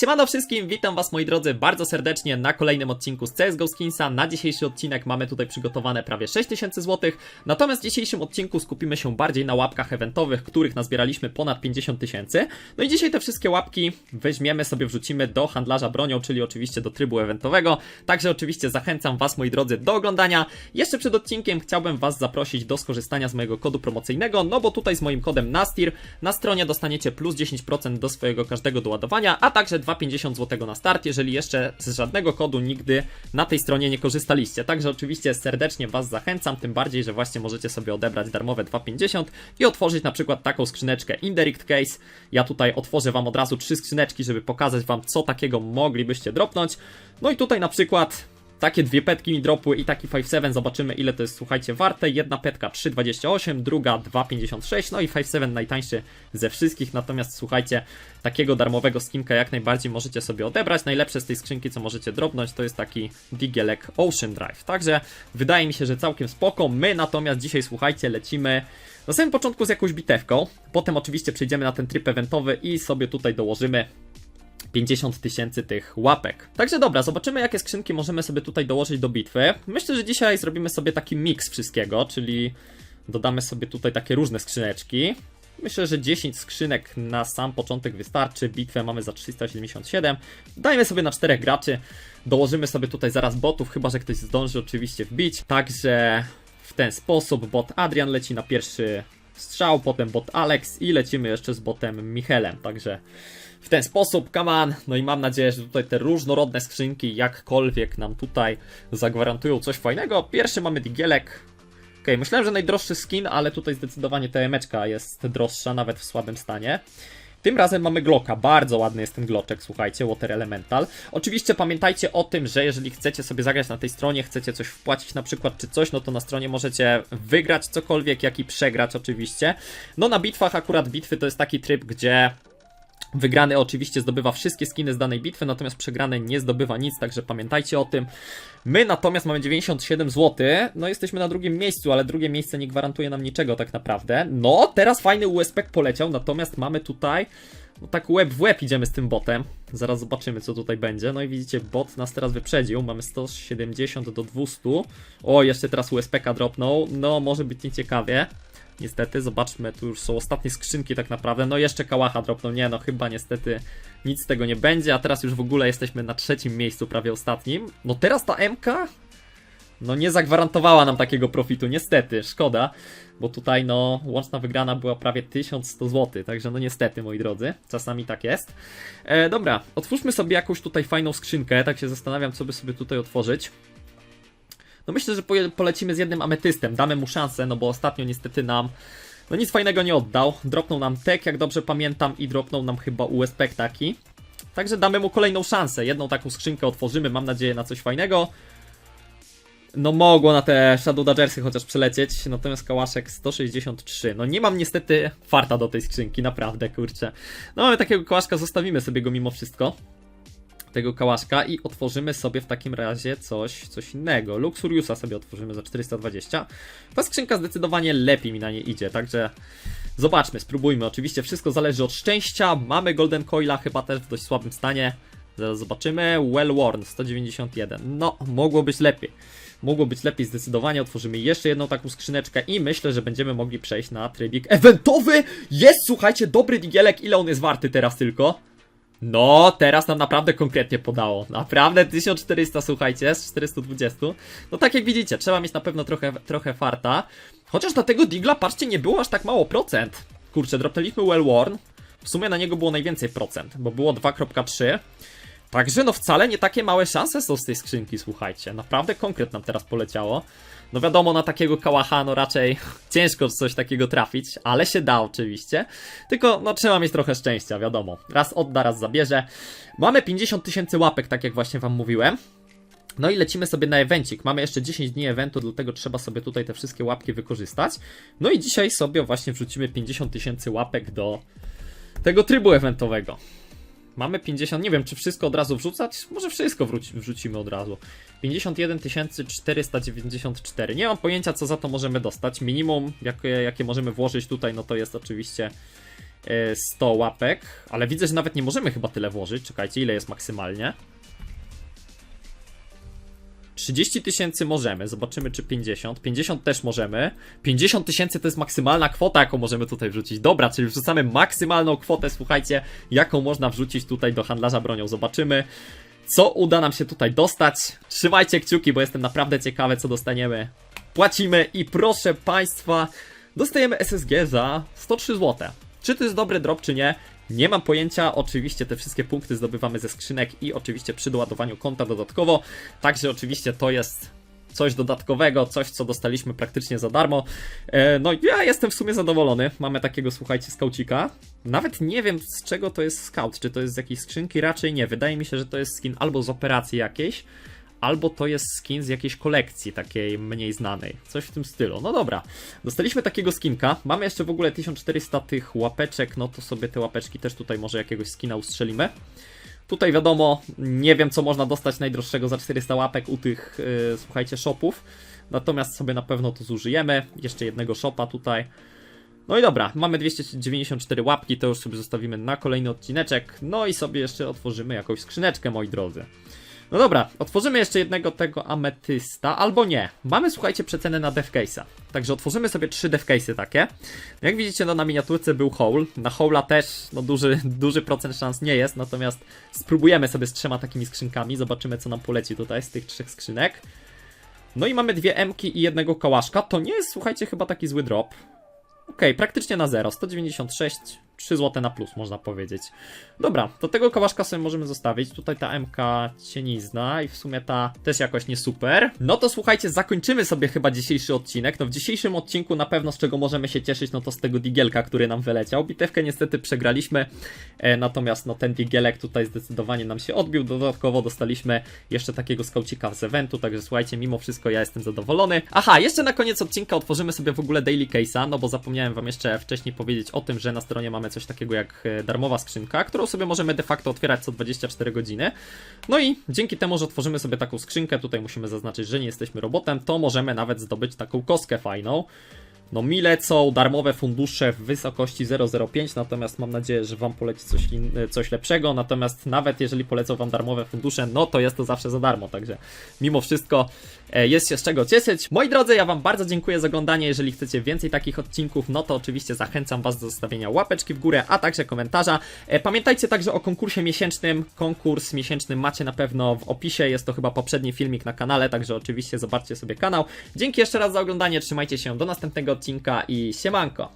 Siemano wszystkim, witam was moi drodzy bardzo serdecznie na kolejnym odcinku z CSGO Skinsa. Na dzisiejszy odcinek mamy tutaj przygotowane prawie 6000 zł, natomiast w dzisiejszym odcinku skupimy się bardziej na łapkach eventowych, których nazbieraliśmy ponad 50 tysięcy. No i dzisiaj te wszystkie łapki weźmiemy sobie, wrzucimy do handlarza bronią, czyli oczywiście do trybu eventowego. Także oczywiście zachęcam was moi drodzy do oglądania. Jeszcze przed odcinkiem chciałbym was zaprosić do skorzystania z mojego kodu promocyjnego, no bo tutaj z moim kodem NASTIR na stronie dostaniecie plus 10% do swojego każdego doładowania, a także 2,50 zł na start, jeżeli jeszcze z żadnego kodu nigdy na tej stronie nie korzystaliście. Także oczywiście serdecznie Was zachęcam, tym bardziej, że właśnie możecie sobie odebrać darmowe 2,50 i otworzyć na przykład taką skrzyneczkę Indirect Case. Ja tutaj otworzę Wam od razu trzy skrzyneczki, żeby pokazać Wam, co takiego moglibyście dropnąć. No i tutaj na przykład takie dwie petki mi dropły i taki 5-7, zobaczymy ile to jest, słuchajcie, warte. Jedna petka 3,28, druga 2,56, no i 5-7 najtańszy ze wszystkich, natomiast słuchajcie, takiego darmowego skinka jak najbardziej możecie sobie odebrać. Najlepsze z tej skrzynki, co możecie dropnąć, to jest taki Digielek Ocean Drive. Także wydaje mi się, że całkiem spoko. My natomiast dzisiaj, słuchajcie, lecimy na samym początku z jakąś bitewką, potem oczywiście przejdziemy na ten tryb eventowy i sobie tutaj dołożymy 50 tysięcy tych łapek. Także dobra, zobaczymy jakie skrzynki możemy sobie tutaj dołożyć do bitwy. Myślę, że dzisiaj zrobimy sobie taki miks wszystkiego, czyli dodamy sobie tutaj takie różne skrzyneczki. Myślę, że 10 skrzynek na sam początek wystarczy. Bitwę mamy za 377. Dajmy sobie na 4 graczy. Dołożymy sobie tutaj zaraz botów, chyba że ktoś zdąży oczywiście wbić. Także w ten sposób bot Adrian leci na pierwszy strzał, potem bot Alex i lecimy jeszcze z botem Michelem. Także w ten sposób, come on. No i mam nadzieję, że tutaj te różnorodne skrzynki jakkolwiek nam tutaj zagwarantują coś fajnego. Pierwszy mamy Digielek. Ok, myślałem, że najdroższy skin, ale tutaj zdecydowanie TMeczka jest droższa, nawet w słabym stanie. Tym razem mamy Glocka, bardzo ładny jest ten Gloczek, słuchajcie, Water Elemental. Oczywiście pamiętajcie o tym, że jeżeli chcecie sobie zagrać na tej stronie, chcecie coś wpłacić na przykład czy coś, no to na stronie możecie wygrać cokolwiek, jak i przegrać oczywiście. No na bitwach akurat bitwy to jest taki tryb, gdzie Wygrany oczywiście zdobywa wszystkie skiny z danej bitwy, natomiast przegrany nie zdobywa nic, także pamiętajcie o tym. My natomiast mamy 97 zł, no jesteśmy na drugim miejscu, ale drugie miejsce nie gwarantuje nam niczego tak naprawdę. No, teraz fajny USP poleciał, natomiast mamy tutaj, no tak łeb w łeb idziemy z tym botem. Zaraz zobaczymy co tutaj będzie. No i widzicie, bot nas teraz wyprzedził, mamy 170 do 200. O, jeszcze teraz USPK dropnął, no może być nieciekawie. Niestety, zobaczmy, tu już są ostatnie skrzynki tak naprawdę. No jeszcze kałacha dropnął, nie no, chyba niestety nic z tego nie będzie, a teraz już w ogóle jesteśmy na trzecim miejscu, prawie ostatnim. No teraz ta MK, no nie zagwarantowała nam takiego profitu, niestety, szkoda, bo tutaj no łączna wygrana była prawie 1100 zł, także no niestety moi drodzy, czasami tak jest. E, dobra, otwórzmy sobie jakąś tutaj fajną skrzynkę, tak się zastanawiam co by sobie tutaj otworzyć. No myślę, że polecimy z jednym ametystem, damy mu szansę, no bo ostatnio niestety nam no nic fajnego nie oddał. Dropnął nam tek, jak dobrze pamiętam, i dropnął nam chyba USP taki. Także damy mu kolejną szansę. Jedną taką skrzynkę otworzymy, mam nadzieję na coś fajnego. No mogło na te Shadow Dodgersy chociaż przelecieć, natomiast kałaszek 163. No nie mam niestety farta do tej skrzynki, naprawdę, kurczę. No mamy takiego kałaszka, zostawimy sobie go mimo wszystko tego kałaszka i otworzymy sobie w takim razie coś, coś innego. Luxuriusa sobie otworzymy za 420. Ta skrzynka zdecydowanie lepiej mi na nie idzie, także zobaczmy, spróbujmy. Oczywiście wszystko zależy od szczęścia. Mamy Golden Coila chyba też w dość słabym stanie. Zaraz zobaczymy. Well Worn 191. No, mogło być lepiej. Mogło być lepiej zdecydowanie. Otworzymy jeszcze jedną taką skrzyneczkę i myślę, że będziemy mogli przejść na trybik eventowy. Jest, słuchajcie, dobry digielek. Ile on jest warty teraz tylko? No, teraz nam naprawdę konkretnie podało. Naprawdę 1400, słuchajcie, z 420. No tak jak widzicie, trzeba mieć na pewno trochę, trochę farta. Chociaż dla tego Digla, patrzcie, nie było aż tak mało procent. Kurczę, dropnęliśmy Well Worn. W sumie na niego było najwięcej procent, bo było 2.3. Także no wcale nie takie małe szanse są z tej skrzynki, słuchajcie. Naprawdę konkret nam teraz poleciało. No wiadomo, na takiego kałacha, no raczej ciężko coś takiego trafić, ale się da oczywiście. Tylko, no trzeba mieć trochę szczęścia, wiadomo. Raz odda, raz zabierze. Mamy 50 tysięcy łapek, tak jak właśnie wam mówiłem. No i lecimy sobie na evencik. Mamy jeszcze 10 dni eventu, dlatego trzeba sobie tutaj te wszystkie łapki wykorzystać. No i dzisiaj sobie właśnie wrzucimy 50 tysięcy łapek do tego trybu eventowego. Mamy 50, nie wiem czy wszystko od razu wrzucać, może wszystko wrzuci, wrzucimy od razu. 51 494, nie mam pojęcia co za to możemy dostać, minimum jakie, jakie możemy włożyć tutaj no to jest oczywiście e, 100 łapek, ale widzę, że nawet nie możemy chyba tyle włożyć. Czekajcie, ile jest maksymalnie? 30 tysięcy możemy, zobaczymy czy 50. 50 też możemy. 50 tysięcy to jest maksymalna kwota, jaką możemy tutaj wrzucić. Dobra, czyli wrzucamy maksymalną kwotę, słuchajcie, jaką można wrzucić tutaj do handlarza bronią. Zobaczymy, co uda nam się tutaj dostać. Trzymajcie kciuki, bo jestem naprawdę ciekawy, co dostaniemy. Płacimy i proszę Państwa, dostajemy SSG za 103 zł. Czy to jest dobry drop, czy nie? Nie mam pojęcia. Oczywiście te wszystkie punkty zdobywamy ze skrzynek i oczywiście przy doładowaniu konta dodatkowo. Także oczywiście to jest coś dodatkowego, coś co dostaliśmy praktycznie za darmo. E, no ja jestem w sumie zadowolony. Mamy takiego, słuchajcie, skaucika. Nawet nie wiem z czego to jest scout, czy to jest z jakiejś skrzynki, raczej nie. Wydaje mi się, że to jest skin albo z operacji jakiejś, albo to jest skin z jakiejś kolekcji takiej mniej znanej. Coś w tym stylu. No dobra, dostaliśmy takiego skinka. Mamy jeszcze w ogóle 1400 tych łapeczek, no to sobie te łapeczki też tutaj może jakiegoś skina ustrzelimy. Tutaj wiadomo, nie wiem co można dostać najdroższego za 400 łapek u tych, yy, słuchajcie, shopów. Natomiast sobie na pewno to zużyjemy. Jeszcze jednego shopa tutaj. No i dobra, mamy 294 łapki, to już sobie zostawimy na kolejny odcineczek. No i sobie jeszcze otworzymy jakąś skrzyneczkę, moi drodzy. No dobra, otworzymy jeszcze jednego tego ametysta, albo nie. Mamy, słuchajcie, przecenę na devcase'a. Także otworzymy sobie trzy devcase'y takie. Jak widzicie, no na miniaturce był hole. Na hole'a też, no duży, duży procent szans nie jest, natomiast spróbujemy sobie z trzema takimi skrzynkami. Zobaczymy, co nam poleci tutaj z tych trzech skrzynek. No i mamy dwie Mki i jednego kałaszka. To nie jest, słuchajcie, chyba taki zły drop. Okej, praktycznie na zero. 196, 3 zł na plus, można powiedzieć. Dobra, to tego kałaszka sobie możemy zostawić. Tutaj ta MK cienizna i w sumie ta też jakoś nie super. No to słuchajcie, zakończymy sobie chyba dzisiejszy odcinek. No w dzisiejszym odcinku na pewno z czego możemy się cieszyć, no to z tego digielka, który nam wyleciał. Bitewkę niestety przegraliśmy, e, natomiast no ten digielek tutaj zdecydowanie nam się odbił. Dodatkowo dostaliśmy jeszcze takiego skaucika z eventu, także słuchajcie, mimo wszystko ja jestem zadowolony. Aha, jeszcze na koniec odcinka otworzymy sobie w ogóle daily case'a, no bo zapomniałem wam jeszcze wcześniej powiedzieć o tym, że na stronie mamy coś takiego jak e, darmowa skrzynka, którą sobie możemy de facto otwierać co 24 godziny. No i dzięki temu, że otworzymy sobie taką skrzynkę, tutaj musimy zaznaczyć, że nie jesteśmy robotem, to możemy nawet zdobyć taką kostkę fajną. No mi lecą darmowe fundusze w wysokości 0,05, natomiast mam nadzieję, że Wam poleci coś, coś lepszego, natomiast nawet jeżeli polecą Wam darmowe fundusze, no to jest to zawsze za darmo, także mimo wszystko jest się z czego cieszyć. Moi drodzy, ja Wam bardzo dziękuję za oglądanie, jeżeli chcecie więcej takich odcinków, no to oczywiście zachęcam Was do zostawienia łapeczki w górę, a także komentarza. E, Pamiętajcie także o konkursie miesięcznym, konkurs miesięczny macie na pewno w opisie, jest to chyba poprzedni filmik na kanale, także oczywiście zobaczcie sobie kanał. Dzięki jeszcze raz za oglądanie, trzymajcie się, do następnego odcinka i siemanko!